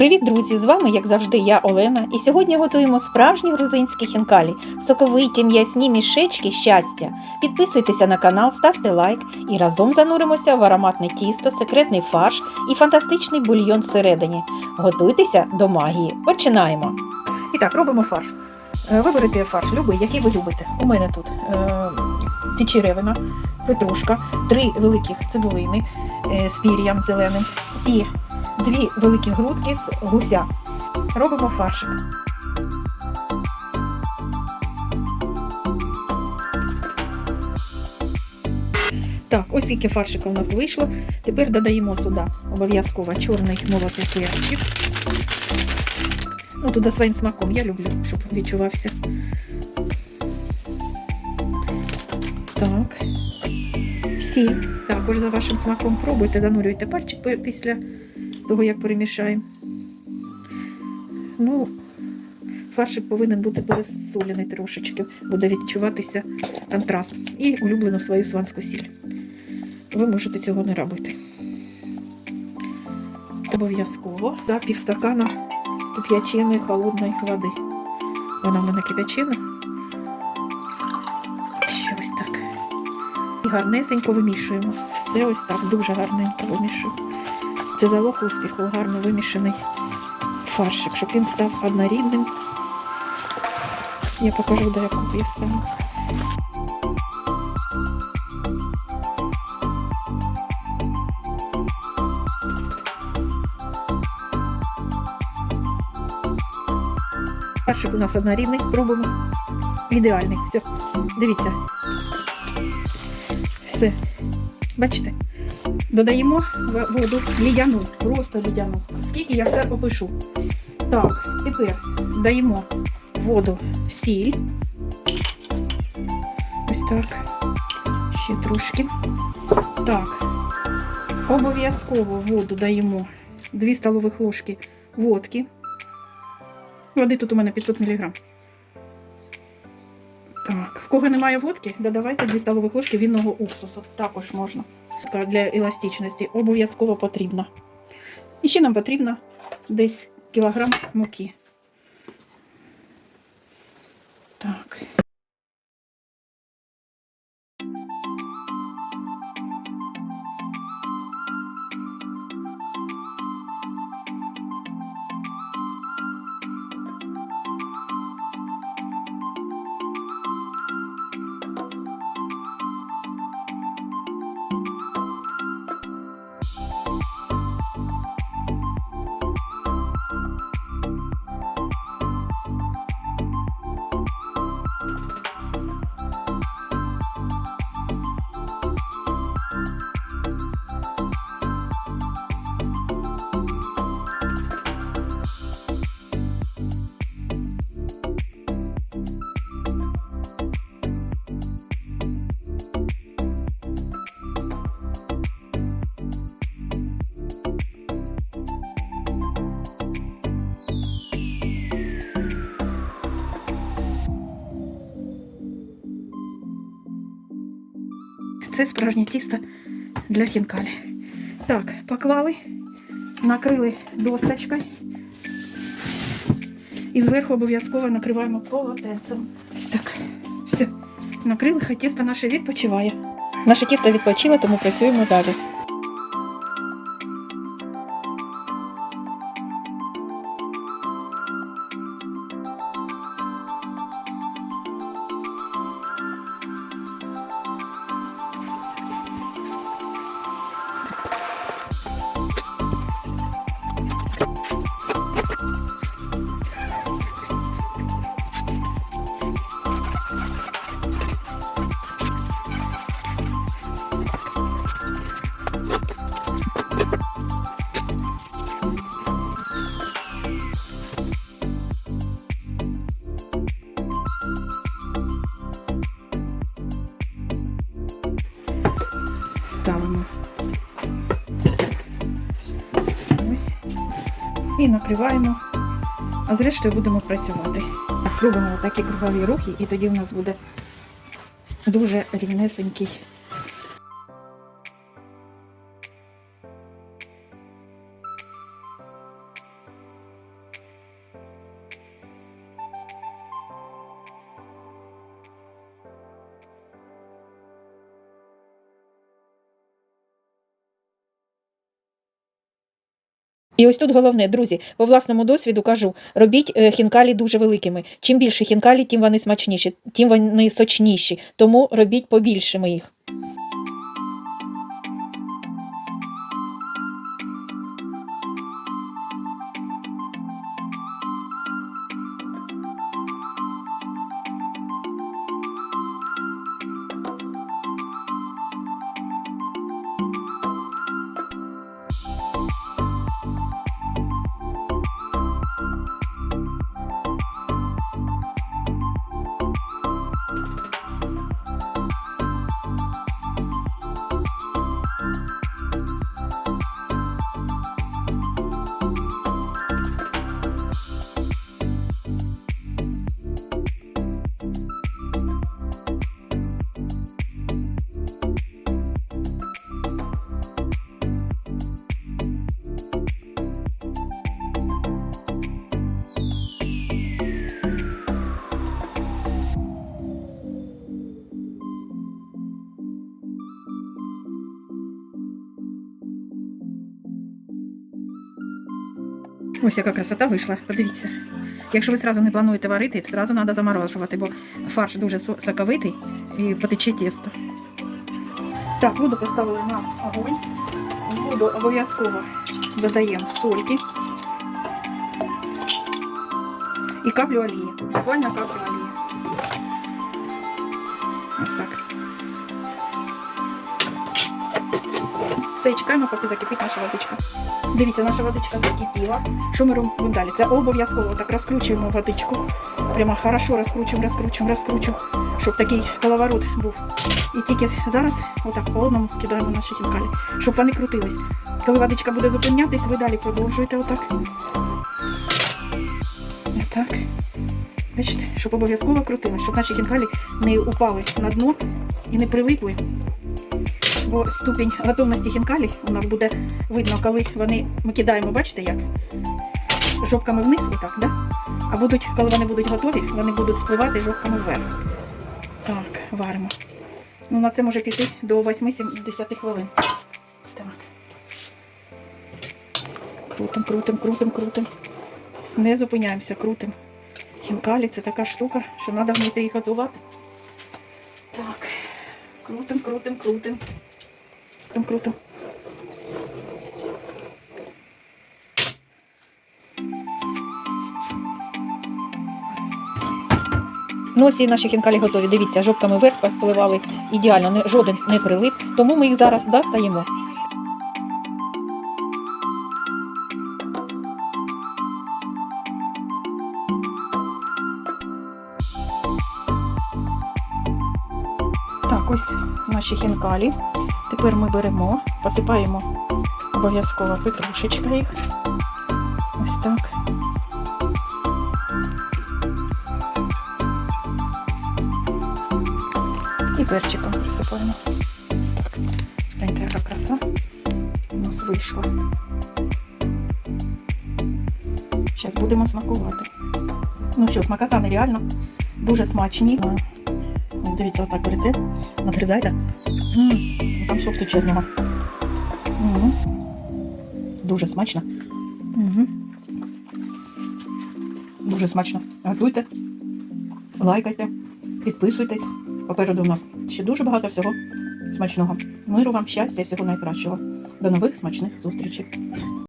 Привіт, друзі! З вами, як завжди, я Олена. І сьогодні готуємо справжні грузинські хінкалі, соковиті м'ясні мішечки щастя. Підписуйтеся на канал, ставте лайк і разом зануримося в ароматне тісто, секретний фарш і фантастичний бульйон всередині. Готуйтеся до магії. Починаємо. І так, робимо фарш. Е, Виберете фарш, любий, який ви любите. У мене тут е, печеревина, петрушка, три великих цибулини е, з пір'ям зеленим і дві великі грудки з гуся. Робимо фаршик. Так, ось скільки фаршика у нас вийшло. Тепер додаємо сюди обов'язково чорний молотий перчик. Ну, туди своїм смаком я люблю, щоб відчувався. Так. Сіль. Також за вашим смаком пробуйте, занурюйте пальчик після того, як перемішаємо. Ну, фаршик повинен бути пересолений трошечки, буде відчуватися контраст. І улюблену свою сванську сіль. Ви можете цього не робити. Обов'язково за півстакана кип'яченої холодної води. Вона в мене кип'ячена. Ще так. І гарнесенько вимішуємо. Все ось так, дуже гарненько вимішуємо. Це залог успіху, гарно вимішаний фаршик, щоб він став однорідним. Я покажу, до якого я стану. Фаршик у нас однорідний, пробуємо. Ідеальний. Все, дивіться. Все. Бачите? Додаємо воду лідяну, просто лідяну. Скільки я все опишу. Так, тепер даємо воду сіль. Ось так. Ще трошки. Так. Обов'язково воду даємо 2 столових ложки водки. Води тут у мене 500 мг. Так, в кого немає водки, додавайте 2 столових ложки вінного уксусу. Також можна. Така Для еластичності обов'язково потрібна. І ще нам потрібно десь кілограм муки. Так. Це справжнє тісто для хінкалі. Так, поклали, накрили досточкою. І зверху обов'язково накриваємо полотенцем. Так, все. Накрили, хай тісто наше відпочиває. Наше тісто відпочило, тому працюємо далі. Ставимо. Ось. І накриваємо. А зрештою будемо працювати. Робимо такі кругові рухи, і тоді в нас буде дуже рівнесенький І ось тут головне, друзі, по власному досвіду кажу, робіть е, хінкалі дуже великими. Чим більше хінкалі, тим вони смачніші, тим вони сочніші. Тому робіть побільшими їх. Ось яка красота вийшла. Подивіться. Якщо ви зразу не плануєте варити, то зразу треба заморожувати, бо фарш дуже соковитий і потече тісто. Так, воду поставили на огонь. В воду обов'язково додаємо сольки і каплю олії. Буквально каплю олії. Все, чекаємо, поки закипить наша водичка. Дивіться, наша водичка закипіла. Що ми робимо далі? Це обов'язково так розкручуємо водичку. Прямо хорошо розкручуємо, розкручуємо, розкручуємо, щоб такий коловорот був. І тільки зараз отак по одному кидаємо наші хінкалі, щоб вони крутились. Коли водичка буде зупинятись, ви далі продовжуєте отак. Отак. Бачите, щоб обов'язково крутилось, щоб наші хінкалі не упали на дно і не прилипли. Бо ступінь готовності хінкалі у нас буде видно, коли вони ми кидаємо, бачите як? Жопками вниз, отак, да? А будуть, коли вони будуть готові, вони будуть спливати жопками вверх. Так, варимо. Ну, на це може піти до 8-10 хвилин. Так. Крутим, крутим, крутим, крутим. Не зупиняємося, крутим. Хінкалі це така штука, що треба вміти їх готувати. Так. Крутим, крутим, крутим. Крутим, крутим. Ну, ось і наші хінкалі готові. Дивіться, жовтками вверх спливали ідеально, жоден не прилип, тому ми їх зараз достаємо. Так, ось наші хінкалі. Тепер ми беремо, посипаємо обов'язково петрушечка їх. Ось так. І перчиком присипаємо. Так. Гляньте, краса у нас вийшла. Зараз будемо смакувати. Ну що, смакота нереально. Дуже смачні. Дивіться, отак берете, надгризайте. М, Там сок з Дуже смачно. Угу. Дуже смачно. Готуйте, лайкайте, підписуйтесь. Попереду у нас ще дуже багато всього смачного. Миру вам, щастя і всього найкращого. До нових смачних зустрічей.